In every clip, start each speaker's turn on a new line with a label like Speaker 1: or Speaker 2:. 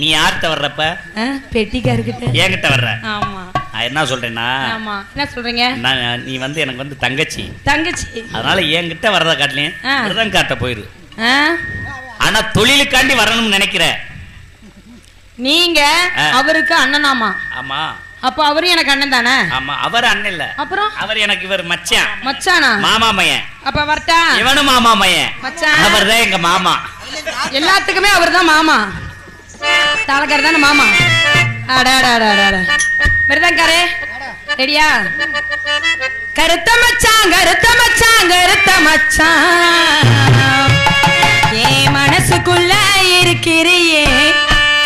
Speaker 1: நீ யார்கிட்ட வர்றப்ப?
Speaker 2: பெட்டிக்காருக்கிட்ட
Speaker 1: என்கிட்ட வர்ற.
Speaker 2: ஆமா.
Speaker 1: என்ன சொல்றேன்னா?
Speaker 2: ஆமா. என்ன சொல்றீங்க?
Speaker 1: நான் நீ வந்து எனக்கு வந்து தங்கச்சி.
Speaker 2: தங்கச்சி.
Speaker 1: அதனால என்கிட்ட வர்றத காட்டலையும். விரதம் காட்ட போயிரு. ஆனா தொழிலுக்காண்டி வரணும்னு நினைக்கிற.
Speaker 2: நீங்க. அவருக்கு அண்ணனாமா?
Speaker 1: ஆமா.
Speaker 2: அப்ப அவரும் எனக்கு அண்ணன் தானே?
Speaker 1: ஆமா அவர் அண்ணன் இல்ல.
Speaker 2: அப்புறம்?
Speaker 1: அவர் எனக்கு இவர் மச்சான்.
Speaker 2: மச்சானா?
Speaker 1: மாமா மையன்.
Speaker 2: அப்ப வரட்டா
Speaker 1: இவனும் மாமா மையன்.
Speaker 2: மச்சான்.
Speaker 1: அவர் தான் எங்க மாமா.
Speaker 2: எல்லாத்துக்குமே அவர்தான் மாமா. தாளக்கார தானே மாமா மிருதங்காரே ரெடியா? கருத்த மச்சான் கருத்த மச்சான் கருத்த மச்சான். ஏன் மனசுக்குள்ள இருக்கிறியே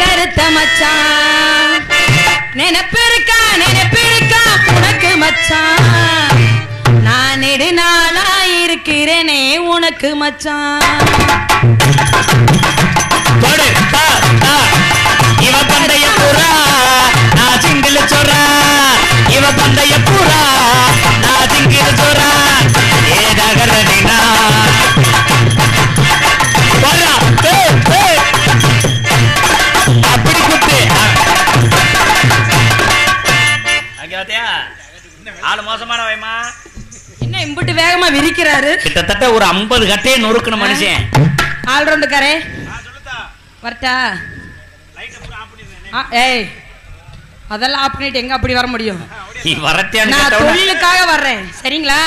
Speaker 2: கருத்த மச்சான். நினைப்பு இருக்கா இருக்கா உனக்கு மச்சான். நான் நெடுநாளா இருக்கிறேனே உனக்கு மச்சான்.
Speaker 1: ஆளு மோசமான வயமா.
Speaker 2: என்ன இம்புட்டு வேகமா விரிக்கிறாரு?
Speaker 1: கிட்டத்தட்ட ஒரு ஐம்பது கட்டையை நொறுக்கணும் மனுஷன்.
Speaker 2: ஆல்ரவுண்டுக்காரே வரட்டா. ஏய் அதெல்லாம் ஆஃப் பண்ணிட்டு எங்க அப்படி வர முடியும்? நான் தொழிலுக்காக வர்றேன். சரிங்களா?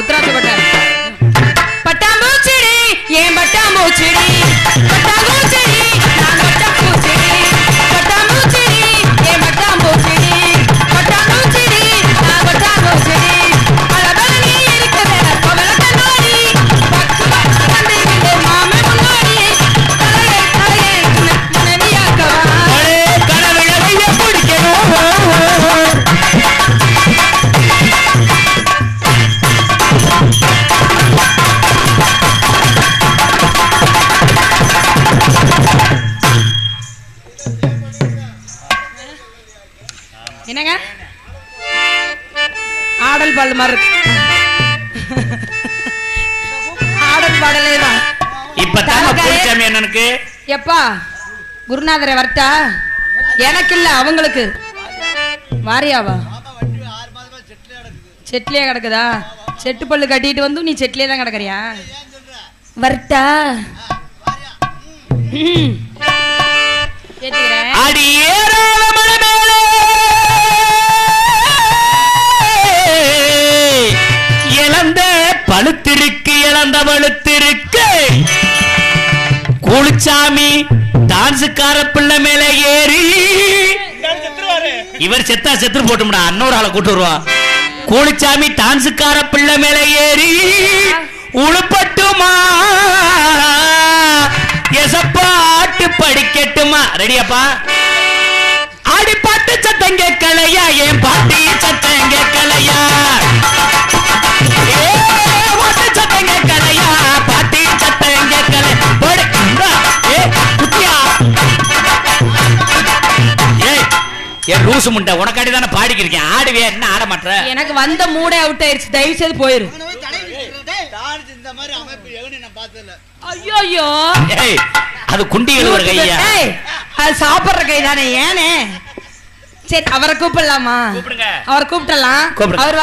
Speaker 2: உத்தராட்சி என்னங்க? ஆடல் பாடல் மாதிரி ஆடல் பாடலே தான்.
Speaker 1: இப்ப தாங்க அண்ணனுக்கு.
Speaker 2: எப்பா குருநாதரை வரட்டா? எனக்கு இல்ல அவங்களுக்கு. வாரியாவா? செட்லயே கிடக்குதா? செட்டு பல்லு கட்டிட்டு வந்து நீ செட்லயே தான் கிடக்குறியா? வரட்டா? ம்.
Speaker 1: பழுத்திருக்கு இழந்தவழுத்திருக்கு. குளிச்சாமி டான்ஸுக்கார பிள்ளை மேல ஏறி. இவர் செத்தா செத்து போட்டும்டா அன்னொரு ஆளை கூட்டு வருவா. கூலிச்சாமி டான்ஸுக்கார பிள்ளை மேல ஏறி. உழுப்பட்டுமா? எசப்பாட்டு படிக்கட்டுமா? ரெடியாப்பா. ஆடி பாட்டு சத்தங்க கலையா என் பாட்டி சத்தம் கலையா லூசு முண்டை உனக்காடி தானே பாடிக்கிருக்கேன் ஆடுவியா என்ன ஆட மாட்ற
Speaker 2: எனக்கு வந்த மூடே அவுட் ஆயிருச்சு தயவு செய்து போயிரு ஐயோ
Speaker 1: அது குண்டிகள் ஒரு கையா?
Speaker 2: அது சாப்பிடுற கை தானே ஏனே? சரி அவரை கூப்பிடலாமா?
Speaker 1: கூப்பிடுங்க.
Speaker 2: அவரை கூப்பிடலாம். அவர்